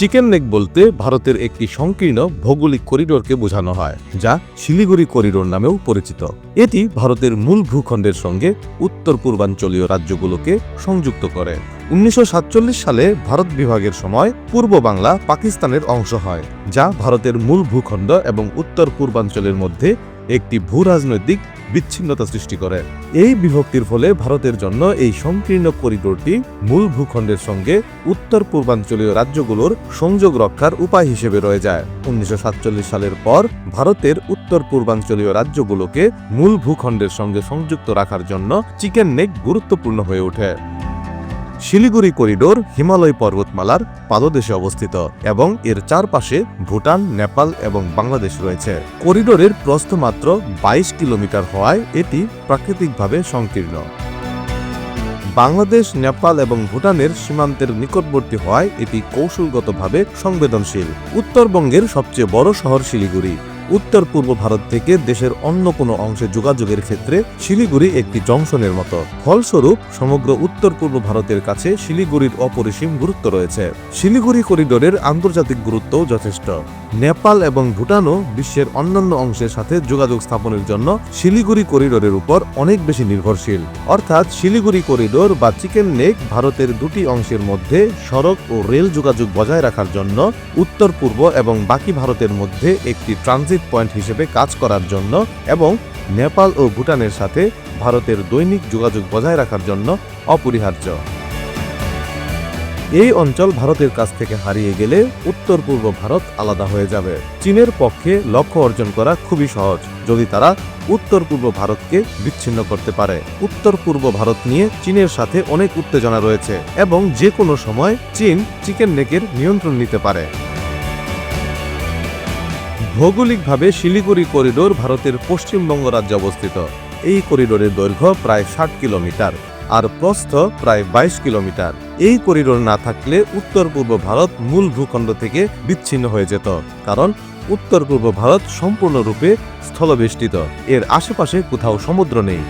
Chicken neck বলতে ভারতের একটি সংকীর্ণ ভৌগোলিক করিডোরকে বোঝানো হয়, যা শিলিগুড়ি করিডোর নামেও পরিচিত। এটি ভারতের মূল ভূখণ্ডের সঙ্গে উত্তর পূর্বাঞ্চলীয় রাজ্যগুলোকে সংযুক্ত করে। উনিশশো সাতচল্লিশ সালে ভারত বিভাগের সময় পূর্ব বাংলা পাকিস্তানের অংশ হয়, যা ভারতের মূল ভূখণ্ড এবং উত্তর পূর্বাঞ্চলের মধ্যে একটি ভূ রাজনৈতিক বিচ্ছিন্নতা সৃষ্টি করে। এই বিভক্তির ফলে ভারতের জন্য এই সংকীর্ণ করিডোরটি মূল ভূখণ্ডের সঙ্গে উত্তর পূর্বাঞ্চলীয় রাজ্যগুলোর সংযোগ রক্ষার উপায় হিসেবে রয়ে যায়। উনিশশো সাতচল্লিশ সালের পর ভারতের উত্তর পূর্বাঞ্চলীয় রাজ্যগুলোকে মূল ভূখণ্ডের সঙ্গে সংযুক্ত রাখার জন্য চিকেন নেক গুরুত্বপূর্ণ হয়ে ওঠে। শিলিগুড়ি করিডোর হিমালয় পর্বতমালার পাদদেশে অবস্থিত এবং এর চারপাশে ভুটান, নেপাল এবং বাংলাদেশ রয়েছে। করিডোরের প্রস্থ মাত্র বাইশ কিলোমিটার হওয়ায় এটি প্রাকৃতিকভাবে সংকীর্ণ। বাংলাদেশ, নেপাল এবং ভুটানের সীমান্তের নিকটবর্তী হওয়ায় এটি কৌশলগতভাবে সংবেদনশীল। উত্তরবঙ্গের সবচেয়ে বড় শহর শিলিগুড়ি। উত্তর পূর্ব ভারত থেকে দেশের অন্য কোনো অংশে যোগাযোগের ক্ষেত্রে শিলিগুড়ি একটি জংশনের মতো। ফলস্বরূপ, সমগ্র উত্তর পূর্ব ভারতের কাছে শিলিগুড়ির অপরিসীম গুরুত্ব রয়েছে। শিলিগুড়ি করিডোরের আন্তর্জাতিক গুরুত্বও যথেষ্ট। নেপাল এবং ভুটানও বিশ্বের অন্যান্য অংশের সাথে যোগাযোগ স্থাপনের জন্য শিলিগুড়ি করিডোরের উপর অনেক বেশি নির্ভরশীল। অর্থাৎ, শিলিগুড়ি করিডোর বা চিকেন নেক ভারতের দুটি অংশের মধ্যে সড়ক ও রেল যোগাযোগ বজায় রাখার জন্য উত্তর পূর্ব এবং বাকি ভারতের মধ্যে একটি ট্রানজিট পয়েন্ট হিসেবে কাজ করার জন্য এবং নেপাল ও ভুটানের সাথে ভারতের দৈনিক যোগাযোগ বজায় রাখার জন্য অপরিহার্য। এই অঞ্চল ভারতের কাছ থেকে হারিয়ে গেলে উত্তর পূর্ব ভারত আলাদা হয়ে যাবে। চীনের পক্ষে লক্ষ্য অর্জন করা খুবই সহজ, যদি তারা উত্তর পূর্ব ভারতকে বিচ্ছিন্ন করতে পারে। উত্তর পূর্ব ভারত নিয়ে চীনের সাথে অনেক উত্তেজনা রয়েছে এবং যে কোনো সময় চীন চিকেন নেকের নিয়ন্ত্রণ নিতে পারে। ভৌগোলিকভাবে শিলিগুড়ি করিডোর ভারতের পশ্চিমবঙ্গ রাজ্যে অবস্থিত। এই করিডোরের দৈর্ঘ্য প্রায় ষাট কিলোমিটার আর প্রস্থ প্রায় বাইশ কিলোমিটার। এই করিডোর না থাকলে উত্তর পূর্ব ভারত মূল ভূখণ্ড থেকে বিচ্ছিন্ন হয়ে যেত, কারণ উত্তর পূর্ব ভারত সম্পূর্ণরূপে স্থলবেষ্টিত। এর আশেপাশে কোথাও সমুদ্র নেই।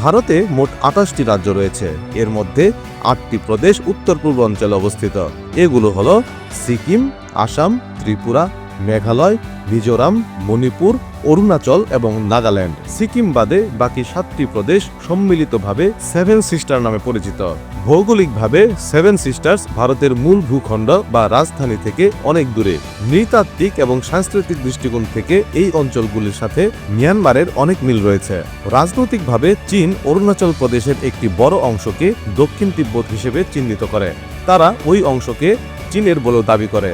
ভারতে মোট আঠাশটি রাজ্য রয়েছে। এর মধ্যে আটটি প্রদেশ উত্তর পূর্ব অঞ্চলে অবস্থিত। এগুলো হলো সিকিম, আসাম, ত্রিপুরা মেঘালয়, মিজোরাম, মণিপুর, অরুণাচল এবং নাগাল্যান্ড। সিকিম বাদে বাকি সাতটি প্রদেশ সম্মিলিতভাবে সেভেন সিস্টার নামে পরিচিত। ভৌগোলিকভাবে সেভেন সিস্টার্স ভারতের মূল ভূখণ্ড বা রাজধানী থেকে অনেক দূরে। নৃতাত্ত্বিক এবং সাংস্কৃতিক দৃষ্টিকোণ থেকে এই অঞ্চলগুলির সাথে মিয়ানমারের অনেক মিল রয়েছে। রাজনৈতিকভাবে চীন অরুণাচল প্রদেশের একটি বড় অংশকে দক্ষিণ তিব্বত হিসেবে চিহ্নিত করে। তারা ওই অংশকে চীনের বলেও দাবি করে।